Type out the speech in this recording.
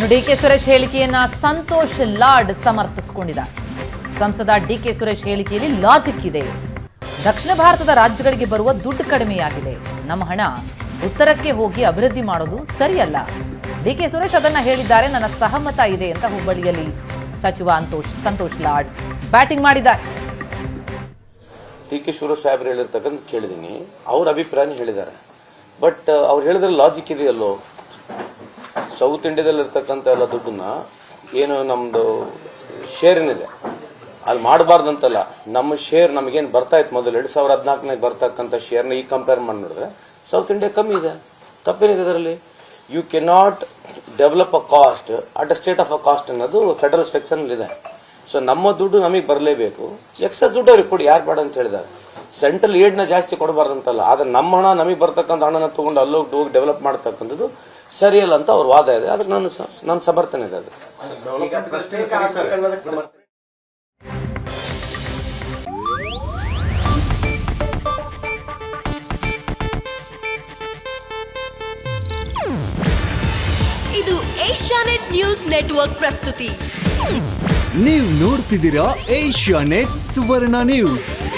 ಇನ್ನು ಡಿಕೆ ಸುರೇಶ್ ಹೇಳಿಕೆಯನ್ನ ಸಂತೋಷ್ ಲಾಡ್ ಸಮರ್ಥಿಸಿಕೊಂಡಿದ್ದಾರೆ. ಸಂಸದ ಡಿಕೆ ಸುರೇಶ್ ಹೇಳಿಕೆಯಲ್ಲಿ ಲಾಜಿಕ್ ಇದೆ. ದಕ್ಷಿಣ ಭಾರತದ ರಾಜ್ಯಗಳಿಗೆ ಬರುವ ದುಡ್ಡು ಕಡಿಮೆಯಾಗಿದೆ. ನಮ್ಮ ಹಣ ಉತ್ತರಕ್ಕೆ ಹೋಗಿ ಅಭಿವೃದ್ಧಿ ಮಾಡೋದು ಸರಿಯಲ್ಲ. ಡಿಕೆ ಸುರೇಶ್ ಅದನ್ನ ಹೇಳಿದ್ದಾರೆ, ನನ್ನ ಸಹಮತ ಇದೆ ಅಂತ ಹುಬ್ಬಳ್ಳಿಯಲ್ಲಿ ಸಚಿವ ಅಂತೋಷ್, ಸಂತೋಷ್ ಲಾಡ್ ಬ್ಯಾಟಿಂಗ್ ಮಾಡಿದ್ದಾರೆ. ಡಿ ಕೆ ಸುರೇಶ್ ಸಾಹೇಬ್ರು ಹೇಳಿರ್ತಕ್ಕಂಥ ಕೇಳಿದೀನಿ ಅವ್ರ ಅಭಿಪ್ರಾಯ ಹೇಳಿದ್ದಾರೆ. ಬಟ್, ಅವ್ರು ಹೇಳಿದ್ರೆ ಲಾಜಿಕ್ ಇದೆಯಲ್ಲೋ? ಸೌತ್ ಇಂಡಿಯಾದಲ್ಲಿ ಇರ್ತಕ್ಕಂಥ ಎಲ್ಲ ದುಡ್ಡನ್ನ ಏನು ಶೇರ್ ಏನಿದೆ ಅಲ್ಲಿ ಮಾಡಬಾರ್ದಂತಲ್ಲ, ನಮ್ಮ ಶೇರ್ ನಮಗೇನು ಬರ್ತಾ ಇತ್ತು ಮೊದಲು? ಎರಡು ಸಾವಿರದ ಹದಿನಾಲ್ಕನಾಗ ಬರ್ತಕ್ಕಂಥ ಶೇರ್ನ ಈಗ ಕಂಪೇರ್ ಮಾಡಿ ನೋಡಿದ್ರೆ ಸೌತ್ ಇಂಡಿಯಾ ಕಮ್ಮಿ ಇದೆ. ತಪ್ಪೇನಿದೆ ಅದರಲ್ಲಿ? You cannot develop a caste at a state of a caste ಅನ್ನೋದು ಫೆಡರಲ್ ಸ್ಟ್ರಕ್ಚರ್ ಇದೆ ಸೊ ನಮ್ಮ ದುಡ್ಡು ನಮಗೆ ಬರಲೇಬೇಕು. ಎಕ್ಸಸ್ ದುಡ್ಡು ಅವ್ರಿಗೆ ಕೊಡಿ, ಯಾರು ಬೇಡ ಅಂತ ಹೇಳಿದ್ದಾರೆ. ಸೆಂಟ್ರಲ್ ಏಡ್ನ ಜಾಸ್ತಿ ಕೊಡಬಾರ್ದಂತಲ್ಲ. ಆದ್ರೆ ನಮ್ಮ ಹಣ ನಮಗೆ ಬರ್ತಕ್ಕಂಥ ಹಣನ ತಗೊಂಡು ಅಲ್ಲೋಗಿ ಹೋಗಿ ಡೆವಲಪ್ ಮಾಡ್ತಕ್ಕಂಥದ್ದು ಸರಿಯಲ್ಲ ಅಂತ ಅವ್ರ ವಾದ ಇದೆ. ಅದಕ್ಕೆ ನಾನು ಸ- ನನ್ನ ಸಮರ್ಥನೆ ಇದೆ ಅದು. ಇದು ಏಷ್ಯಾನೆಟ್ ನ್ಯೂಸ್ ನೆಟ್ವರ್ಕ್ ಪ್ರಸ್ತುತಿ. ನೀವು ನೋಡ್ತಿದ್ದೀರಾ ಏಷ್ಯಾ ನೆಟ್ ಸುವರ್ಣ ನ್ಯೂಸ್.